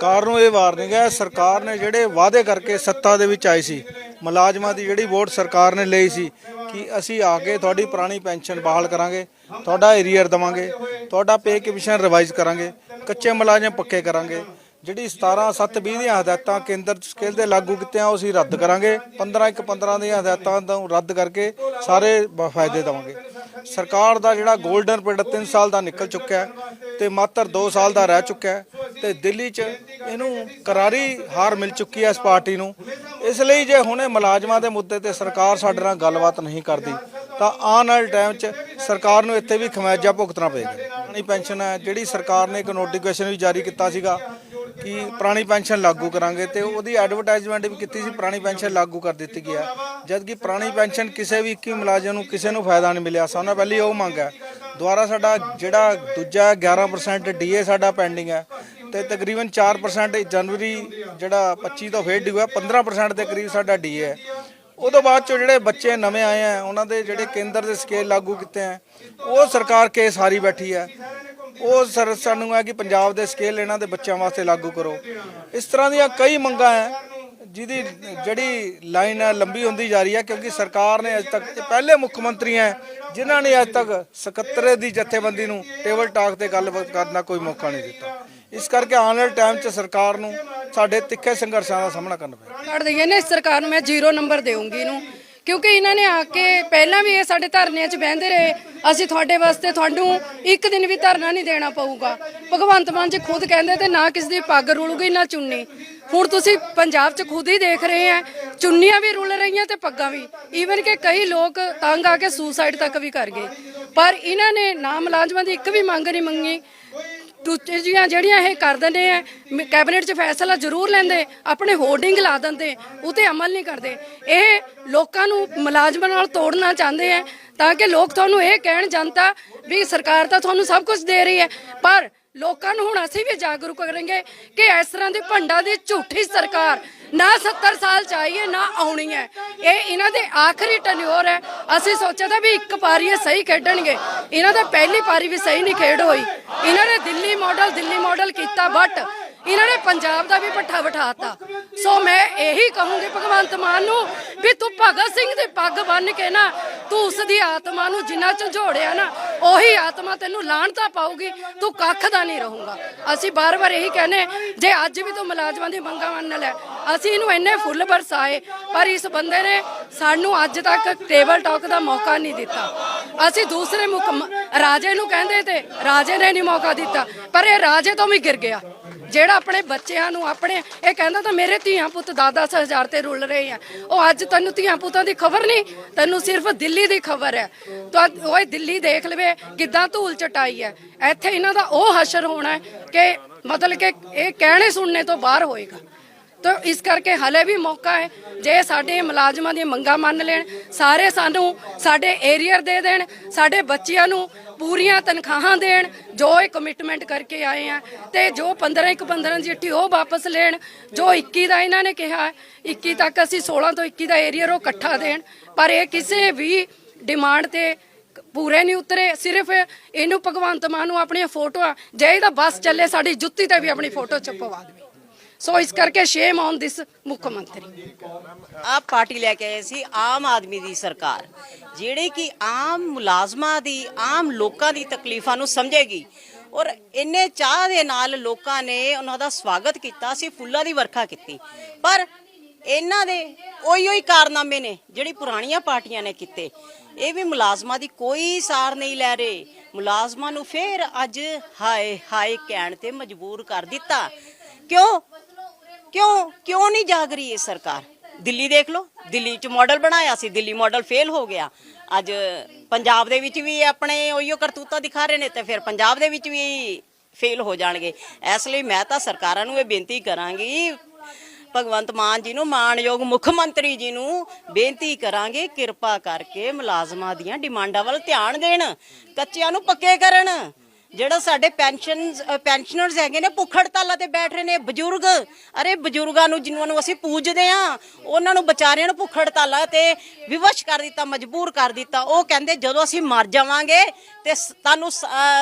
ਸਰਕਾਰ ਨੂੰ ਇਹ ਵਾਰਨਿੰਗ ਹੈ, ਸਰਕਾਰ ਨੇ ਜਿਹੜੇ ਵਾਅਦੇ ਕਰਕੇ ਸੱਤਾ ਦੇ ਵਿੱਚ ਆਈ ਸੀ, ਮੁਲਾਜ਼ਮਾਂ ਦੀ ਜਿਹੜੀ ਵੋਟ ਸਰਕਾਰ ਨੇ ਲਈ ਸੀ, ਕਿ ਅਸੀਂ ਆ ਕੇ ਤੁਹਾਡੀ ਪੁਰਾਣੀ ਪੈਨਸ਼ਨ ਬਹਾਲ ਕਰਾਂਗੇ, ਤੁਹਾਡਾ ਏਰੀਅਰ ਦਵਾਂਗੇ, ਤੁਹਾਡਾ ਪੇ ਕਮਿਸ਼ਨ ਰਿਵਾਈਜ਼ ਕਰਾਂਗੇ, ਕੱਚੇ ਮੁਲਾਜ਼ਮ ਪੱਕੇ ਕਰਾਂਗੇ, ਜਿਹੜੀ 17 7 20 ਦੀਆਂ ਹਦਾਇਤਾਂ ਕੇਂਦਰ ਸਕੇਲ ਤੇ ਲਾਗੂ ਕੀਤੀਆਂ, ਉਹ ਅਸੀਂ ਰੱਦ ਕਰਾਂਗੇ 15 ਇੱਕ 15 ਦੀਆਂ ਹਦਾਇਤਾਂ ਤੋਂ ਰੱਦ ਕਰਕੇ ਸਾਰੇ ਬ- ਫਾਇਦੇ ਦਵਾਂਗੇ। ਸਰਕਾਰ ਦਾ ਜਿਹੜਾ 골ਡਨ ਪੀਰੀਅਡ 3 ਸਾਲ ਦਾ ਨਿਕਲ ਚੁੱਕਿਆ ਹੈ ਤੇ ਮਾਤਰ 2 ਸਾਲ ਦਾ ਰਹਿ ਚੁੱਕਿਆ ਤੇ ਦਿੱਲੀ 'ਚ ਇਹਨੂੰ ਕਰਾਰੀ ਹਾਰ ਮਿਲ ਚੁੱਕੀ ਹੈ ਇਸ ਪਾਰਟੀ ਨੂੰ। ਇਸ ਲਈ ਜੇ ਹੁਣੇ ਮੁਲਾਜ਼ਮਾਂ ਦੇ ਮੁੱਦੇ ਤੇ ਸਰਕਾਰ ਸਾਡੇ ਨਾਲ ਗੱਲਬਾਤ ਨਹੀਂ ਕਰਦੀ, ਤਾਂ ਆਉਣ ਵਾਲੇ ਟਾਈਮ 'ਚ ਸਰਕਾਰ ਨੂੰ ਇੱਥੇ ਵੀ ਖਮਿਆਜਾ ਭੁਗਤਣਾ ਪਏਗਾ। ਪੁਰਾਣੀ ਪੈਨਸ਼ਨ ਹੈ, ਜਿਹੜੀ ਸਰਕਾਰ ਨੇ ਇੱਕ ਨੋਟੀਫਿਕੇਸ਼ਨ ਵੀ ਜਾਰੀ ਕੀਤਾ ਸੀਗਾ ਕਿ ਪੁਰਾਣੀ ਪੈਨਸ਼ਨ ਲਾਗੂ ਕਰਾਂਗੇ ਤੇ ਉਹਦੀ ਐਡਵਰਟਾਈਜ਼ਮੈਂਟ ਵੀ ਕੀਤੀ ਸੀ, ਪੁਰਾਣੀ ਪੈਨਸ਼ਨ ਲਾਗੂ ਕਰ ਦਿੱਤੀ ਗਿਆ ਜਦ ਕਿ ਪੁਰਾਣੀ ਪੈਨਸ਼ਨ ਕਿਸੇ ਵੀ 21 ਮੁਲਾਜ਼ਮ ਨੂੰ, ਕਿਸੇ ਨੂੰ ਫਾਇਦਾ ਨਹੀਂ ਮਿਲਿਆ। ਸਾਡਾ ਪਹਿਲੀ ਉਹ ਮੰਗ ਹੈ ਦੁਆਰਾ ਸਾਡਾ ਜਿਹੜਾ ਦੂਜਾ 11% ਡੀਏ ਸਾਡਾ ਪੈਂਡਿੰਗ ਹੈ। ਤੇ ਤਕਰੀਬਨ 4% ਜਨਵਰੀ ਜਿਹੜਾ 25 ਤੋਂ ਫੇਰ ਡਿਊ ਹੈ 15% ਦੇ ਕਰੀਬ ਸਾਡਾ ਡੀਏ ਹੈ ਉਦੋਂ ਬਾਅਦ ਚੋਂ ਜਿਹੜੇ ਬੱਚੇ ਨਵੇਂ ਆਏ ਆ, ਉਹਨਾਂ ਦੇ ਜਿਹੜੇ ਕੇਂਦਰ ਦੇ ਸਕੇਲ ਲਾਗੂ ਕੀਤੇ ਆ, ਉਹ ਸਰਕਾਰ ਕੇਸ ਹਾਰੀ ਬੈਠੀ ਹੈ ਉਹ ਸਰ, ਸਾਨੂੰ ਹੈ ਕਿ ਪੰਜਾਬ ਦੇ ਸਕੇਲ ਇਹਨਾਂ ਦੇ ਬੱਚਿਆਂ ਵਾਸਤੇ ਲਾਗੂ ਕਰੋ। ਇਸ ਤਰ੍ਹਾਂ ਦੀਆਂ ਕਈ ਮੰਗਾਂ ਹੈ ਜਿਹਦੀ ਜਿਹੜੀ ਲਾਈਨ ਹੈ ਲੰਬੀ ਹੁੰਦੀ ਜਾ ਰਹੀ ਹੈ ਕਿਉਂਕਿ ਸਰਕਾਰ ਨੇ ਅਜ ਤੱਕ ਪਹਿਲੇ ਮੁੱਖ ਮੰਤਰੀ ਹੈ ਜਿਨ੍ਹਾਂ ਨੇ ਅਜ ਤੱਕ ਸਕੱਤਰੇ ਦੀ ਜਥੇਬੰਦੀ ਨੂੰ ਟੇਬਲ ਟਾਕ ਤੇ ਗੱਲ ਕਰਨ ਦਾ ਕੋਈ ਮੌਕਾ ਨਹੀਂ ਦਿੱਤਾ। ਇਸ ਕਰਕੇ ਆਉਣ ਵਾਲੇ ਟਾਈਮ 'ਚ ਸਰਕਾਰ ਨੂੰ ਸਾਡੇ ਤਿੱਖੇ ਸੰਘਰਸ਼ਾਂ ਦਾ ਸਾਹਮਣਾ ਕਰਨਾ ਪਏਗਾ ਕਾਰਡ ਦਈਏ ਨੇ ਇਸ ਸਰਕਾਰ ਨੂੰ, ਮੈਂ ਜ਼ੀਰੋ ਨੰਬਰ ਦੇਵਾਂਗੀ ਇਹਨੂੰ। ਕਿਉਂਕਿ ਇਹਨਾਂ ਨੇ ਆ ਕੇ ਪਹਿਲਾਂ ਵੀ ਇਹ ਸਾਡੇ ਧਰਨਿਆਂ 'ਚ ਬਹਿੰਦੇ ਰਹੇ। ਅਸੀਂ ਤੁਹਾਡੇ ਵਾਸਤੇ ਤੁਹਾਨੂੰ ਇੱਕ ਦਿਨ ਵੀ ਧਰਨਾ ਨਹੀਂ ਦੇਣਾ ਪਊਗਾ। ਭਗਵੰਤ ਮਾਨ ਜੀ ਖੁਦ ਕਹਿੰਦੇ ਤੇ ਨਾ ਕਿਸੇ ਦੀ ਪੱਗ ਰੁਲੂਗੀ, ਨਾ ਚੁੰਨੀ। ਹੁਣ ਤੁਸੀਂ ਪੰਜਾਬ 'ਚ ਖੁਦ ਹੀ ਦੇਖ ਰਹੇ ਆ ਚੁੰਨੀਆਂ ਵੀ ਰੁਲ ਰਹੀਆਂ ਤੇ ਪੱਗਾਂ ਵੀ। ਈਵਨ ਕਿ ਕਈ ਲੋਕ ਤੰਗ ਆ ਕੇ ਸੁਸਾਈਡ ਤੱਕ ਵੀ ਕਰ ਗਏ। ਪਰ ਇਹਨਾਂ ਨੇ ਨਾ ਮੁਲਾਜ਼ਮਾਂ ਦੀ ਇੱਕ ਵੀ ਮੰਗ ਨਹੀਂ ਮੰਗੀ। ਦੂਜੀਆਂ ਜਿਹੜੀਆਂ ਇਹ ਕਰ ਦਿੰਦੇ ਆ ਕੈਬਨਿਟ 'ਚ ਫੈਸਲਾ ਜ਼ਰੂਰ ਲੈਂਦੇ, ਆਪਣੇ ਹੋਰਡਿੰਗ ਲਾ ਦਿੰਦੇ ਉਤੇ ਅਮਲ ਨਹੀਂ ਕਰਦੇ। ਇਹ ਲੋਕਾਂ ਨੂੰ ਮੁਲਾਜ਼ਮਾਂ ਨਾਲ ਤੋੜਨਾ ਚਾਹੁੰਦੇ ਆ ਤਾਂ ਕਿ ਲੋਕ ਤੁਹਾਨੂੰ ਇਹ ਕਹਿਣ ਜਨਤਾ ਵੀ ਸਰਕਾਰ ਤਾਂ ਤੁਹਾਨੂੰ ਸਭ ਕੁਝ ਦੇ ਰਹੀ ਹੈ, ਪਰ ਲੋਕਾਂ ਨੂੰ ਹੁਣ ਅਸੀਂ ਵੀ ਜਾਗਰੂਕ ਕਰਾਂਗੇ ਕਿ ਇਸ ਤਰ੍ਹਾਂ ਦੀ ਭੰਡਾ ਦੀ ਝੂਠੀ ਸਰਕਾਰ ਨਾ 70 ਸਾਲ ਚਾਹੀਏ ਨਾ ਆਉਣੀ ਹੈ। ਇਹ ਇਹਨਾਂ ਦੇ ਆਖਰੀ ਟਨਿਓਰ ਹੈ। ਅਸੀਂ ਸੋਚਿਆ ਤਾਂ ਵੀ ਇੱਕ ਪਾਰੀ ਇਹ ਸਹੀ ਖੇਡਣਗੇ। ਇਹਨਾਂ ਦਾ ਪਹਿਲੀ ਪਾਰੀ ਵੀ ਸਹੀ ਨਹੀਂ ਖੇਡ ਹੋਈ। ਇਹਨਾਂ ਨੇ ਦਿੱਲੀ ਮਾਡਲ ਦਿੱਲੀ ਮਾਡਲ ਕੀਤਾ ਬਟ ਇਹਨਾਂ ਨੇ ਪੰਜਾਬ ਦਾ ਵੀ ਪੱਠਾ ਬਿਠਾਤਾ। ਸੋ ਮੈਂ ਇਹੀ ਕਹੂੰਗੀ ਭਗਵੰਤ ਮਾਨ ਨੂੰ ਵੀ ਤੂੰ ਭਗਤ ਸਿੰਘ ਦੀ ਪੱਗ ਬੰਨ ਕੇ ਨਾ, ਤੂੰ ਉਸ ਦੀ ਆਤਮਾ ਨੂੰ ਜਿੰਨਾ ਝੰਜੋੜਿਆ ਨਾ, ਉਹੀ ਆਤਮਾ ਤੈਨੂੰ ਲਾਹਣਤਾ ਪਾਊਗੀ, ਤੂੰ ਕੱਖ ਦਾ ਨਹੀਂ ਰਹੂੰਗਾ। ਅਸੀਂ ਬਾਰ-ਬਾਰ ਇਹੀ ਕਹਿੰਨੇ ਜੇ ਅੱਜ ਵੀ ਤੂੰ ਮੁਲਾਜ਼ਮਾਂ ਦੀ ਮੰਗਾਂ ਮੰਨ ਲੈ, ਅਸੀਂ ਇਹਨੂੰ ਇੰਨੇ ਫੁੱਲ ਬਰਸਾਏ, ਪਰ ਇਸ ਬੰਦੇ ਨੇ ਸਾਨੂੰ ਅੱਜ ਤੱਕ ਟੇਬਲ ਟਾਕ ਦਾ ਮੌਕਾ ਨਹੀਂ ਦਿੱਤਾ। ਅਸੀਂ ਦੂਸਰੇ ਮੁੱਖ ਰਾਜੇ ਨੂੰ ਕਹਿੰਦੇ ਤੇ ਰਾਜੇ ਨੇ ਨਹੀਂ ਮੌਕਾ ਦਿੱਤਾ, ਪਰ ਇਹ ਰਾਜੇ ਤੋਂ ਵੀ ਗਿਰ ਗਿਆ। ਜਿਹੜਾ ਆਪਣੇ ਬੱਚਿਆਂ ਨੂੰ ਆਪਣੇ, ਇਹ ਕਹਿੰਦਾ ਤਾਂ ਮੇਰੇ ਧੀਆਂ ਪੁੱਤ 10-10 ਹਜ਼ਾਰ ਤੇ ਰੁੱਲ ਰਹੇ ਆ। ਉਹ ਅੱਜ ਤੈਨੂੰ ਧੀਆਂ ਪੁੱਤਾਂ ਦੀ ਖਬਰ ਨਹੀਂ, ਤੈਨੂੰ ਸਿਰਫ ਦਿੱਲੀ ਦੀ ਖਬਰ ਹੈ। ਤਾਂ ਓਏ ਦਿੱਲੀ ਦੇਖ ਲਵੇ ਕਿੱਦਾਂ ਧੂਲ ਚਟਾਈ ਹੈ। ਇੱਥੇ ਇਹਨਾਂ ਦਾ ਉਹ ਹਸ਼ਰ ਹੋਣਾ ਹੈ ਕਿ ਮਤਲਬ ਕਿ ਇਹ ਕਹਿਣੇ ਸੁਣਨੇ ਤੋਂ ਬਾਹਰ ਹੋਏਗਾ। ਤਾਂ ਇਸ ਕਰਕੇ ਹਲੇ ਵੀ ਮੌਕਾ ਹੈ ਜੇ ਸਾਡੇ ਮੁਲਾਜ਼ਮਾਂ ਦੀਆਂ ਮੰਗਾਂ ਮੰਨ ਲੈਣ ਸਾਰੇ ਸਾਨੂੰ ਸਾਡੇ ਏਰੀਅਰ ਦੇ ਦੇਣ ਸਾਡੇ ਬੱਚਿਆਂ ਨੂੰ ਪੂਰੀਆਂ ਤਨਖਾਹਾਂ ਦੇਣ ਜੋ ਇਹ ਕਮਿਟਮੈਂਟ ਕਰਕੇ ਆਏ ਆ ਤੇ ਜੋ 15 ਇੱਕ 15 ਚਿੱਠੀ ਉਹ ਵਾਪਸ ਲੈਣ ਜੋ 21 ਦਾ ਇਹਨਾਂ ਨੇ ਕਿਹਾ ਹੈ, 21 ਤੱਕ ਅਸੀਂ 16 ਤੋਂ 21 ਦਾ ਏਰੀਅਰ ਉਹ ਇਕੱਠਾ ਦੇਣ ਪਰ ਇਹ ਕਿਸੇ ਵੀ ਡਿਮਾਂਡ ਤੇ ਪੂਰੇ ਨਹੀਂ ਉਤਰੇ ਸਿਰਫ ਇਹਨੂੰ ਭਗਵੰਤ ਮਾਨ ਨੂੰ ਆਪਣੀਆਂ ਫੋਟੋਆਂ ਜੇ ਇਹਦਾ ਬੱਸ ਚੱਲੇ ਸਾਡੀ ਜੁੱਤੀ ਤੇ ਵੀ ਆਪਣੀ ਫੋਟੋ ਛਪਵਾ ਦੇਵੇ। ਸੋ ਇਸ ਕਰਕੇ ਸ਼ੇਮ ਔਨ ਦਿਸ ਮੁੱਖ ਮੰਤਰੀ। ਆਪ ਪਾਰਟੀ ਲੈ ਕੇ ਆਏ ਸੀ, ਆਮ ਆਦਮੀ ਦੀ ਸਰਕਾਰ। ਜਿਹੜੇ ਕਿ ਆਮ ਮੁਲਾਜ਼ਮਾਂ ਦੀ, ਆਮ ਲੋਕਾਂ ਦੀ ਤਕਲੀਫਾਂ ਨੂੰ ਸਮਝੇਗੀ। ਔਰ ਇੰਨੇ ਚਾਹ ਦੇ ਨਾਲ ਲੋਕਾਂ ਨੇ ਉਹਨਾਂ ਦਾ ਸਵਾਗਤ ਕੀਤਾ ਸੀ ਫੁੱਲਾਂ ਦੀ ਵਰਖਾ ਕੀਤੀ। ਪਰ ਇਹਨਾਂ ਦੇ ਉਹੀ ਉਹੀ ਕਾਰਨਾਮੇ ਨੇ, ਜਿਹੜੀ ਪੁਰਾਣੀਆਂ ਪਾਰਟੀਆਂ ਨੇ ਕੀਤੇ। ਇਹ ਵੀ ਮੁਲਾਜ਼ਮਾਂ ਦੀ ਕੋਈ ਸਾਰ ਨਹੀਂ ਲੈ ਰਹੇ। ਮੁਲਾਜ਼ਮਾਂ ਨੂੰ ਫੇਰ ਅੱਜ ਹਾਏ ਹਾਏ ਕਹਿਣ ਤੇ ਮਜਬੂਰ ਕਰ ਦਿੱਤਾ। ਕਿਉਂ? ਕਿਉਂ ਕਿਉਂ ਨਹੀਂ ਜਾਗ ਰਹੀ ਇਹ ਸਰਕਾਰ? ਦਿੱਲੀ ਦੇਖ ਲਓ, ਦਿੱਲੀ ਚ ਮਾਡਲ ਬਣਾਇਆ ਸੀ, ਦਿੱਲੀ ਮਾਡਲ ਫੇਲ ਹੋ ਗਿਆ। ਅੱਜ ਪੰਜਾਬ ਦੇ ਵਿੱਚ ਵੀ ਆਪਣੇ ਉਹੀਓ ਕਰਤੂਤਾ ਦਿਖਾ ਰਹੇ ਨੇ ਤੇ ਫਿਰ ਪੰਜਾਬ ਦੇ ਵਿੱਚ ਵੀ ਫੇਲ ਹੋ ਜਾਣਗੇ। ਇਸ ਲਈ ਮੈਂ ਤਾਂ ਸਰਕਾਰਾਂ ਨੂੰ ਇਹ ਬੇਨਤੀ ਕਰਾਂਗੀ, ਭਗਵੰਤ ਮਾਨ ਜੀ ਨੂੰ, ਮਾਨਯੋਗ ਮੁੱਖ ਮੰਤਰੀ ਜੀ ਨੂੰ ਬੇਨਤੀ ਕਰਾਂਗੇ, ਕਿਰਪਾ ਕਰਕੇ ਮੁਲਾਜ਼ਮਾਂ ਦੀਆਂ ਡਿਮਾਂਡਾਂ ਵੱਲ ਧਿਆਨ ਦੇਣ, ਕੱਚਿਆਂ ਨੂੰ ਪੱਕੇ ਕਰਨ। ਜਿਹੜਾ ਸਾਡੇ ਪੈਨਸ਼ਨ ਪੈਨਸ਼ਨਰਸ ਹੈਗੇ ਨੇ ਭੁੱਖ ਹੜਤਾਲਾਂ ਤੇ ਬੈਠ ਰਹੇ ਨੇ, ਬਜ਼ੁਰਗ। ਅਰੇ ਬਜ਼ੁਰਗਾਂ ਨੂੰ ਜਿਨ੍ਹਾਂ ਨੂੰ ਅਸੀਂ ਪੂਜਦੇ ਆ ਉਹਨਾਂ ਨੂੰ ਵਿਚਾਰਿਆਂ ਨੂੰ ਭੁੱਖ ਹੜਤਾਲਾਂ ਤੇ ਵਿਵਸ਼ ਕਰ ਦਿੱਤਾ, ਮਜਬੂਰ ਕਰ ਦਿੱਤਾ। ਉਹ ਕਹਿੰਦੇ, ਜਦੋਂ ਅਸੀਂ ਮਰ ਜਾਵਾਂਗੇ ਤੇ ਸ- ਤੁਹਾਨੂੰ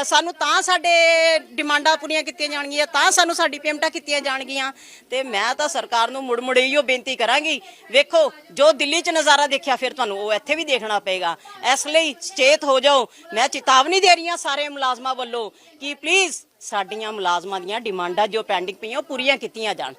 ਸਾਨੂੰ ਤਾਂ ਸਾਡੇ ਡਿਮਾਂਡਾਂ ਪੂਰੀਆਂ ਕੀਤੀਆਂ ਜਾਣਗੀਆਂ, ਤਾਂ ਸਾਨੂੰ ਸਾਡੀ ਪੇਮੈਂਟਾਂ ਕੀਤੀਆਂ ਜਾਣਗੀਆਂ। ਤੇ ਮੈਂ ਤਾਂ ਸਰਕਾਰ ਨੂੰ ਮੁੜ ਮੁੜ ਇਹੋ ਬੇਨਤੀ ਕਰਾਂਗੀ, ਵੇਖੋ, ਜੋ ਦਿੱਲੀ 'ਚ ਨਜ਼ਾਰਾ ਦੇਖਿਆ, ਫਿਰ ਤੁਹਾਨੂੰ ਉਹ ਇੱਥੇ ਵੀ ਦੇਖਣਾ ਪਏਗਾ। ਇਸ ਲਈ ਸਚੇਤ ਹੋ ਜਾਓ। ਮੈਂ ਚੇਤਾਵਨੀ ਦੇ ਰਹੀ ਹਾਂ ਸਾਰੇ ਮੁਲਾਜ਼ਮਾਂ ਵੱਲੋਂ। ਕਿ ਪਲੀਜ਼ ਸਾਡੀਆਂ ਮੁਲਾਜ਼ਮਾਂ ਦੀਆਂ ਡਿਮਾਂਡਾਂ ਜੋ ਪੈਂਡਿੰਗ ਪਈਆਂ ਉਹ ਪੂਰੀਆਂ ਕੀਤੀਆਂ ਜਾਣ।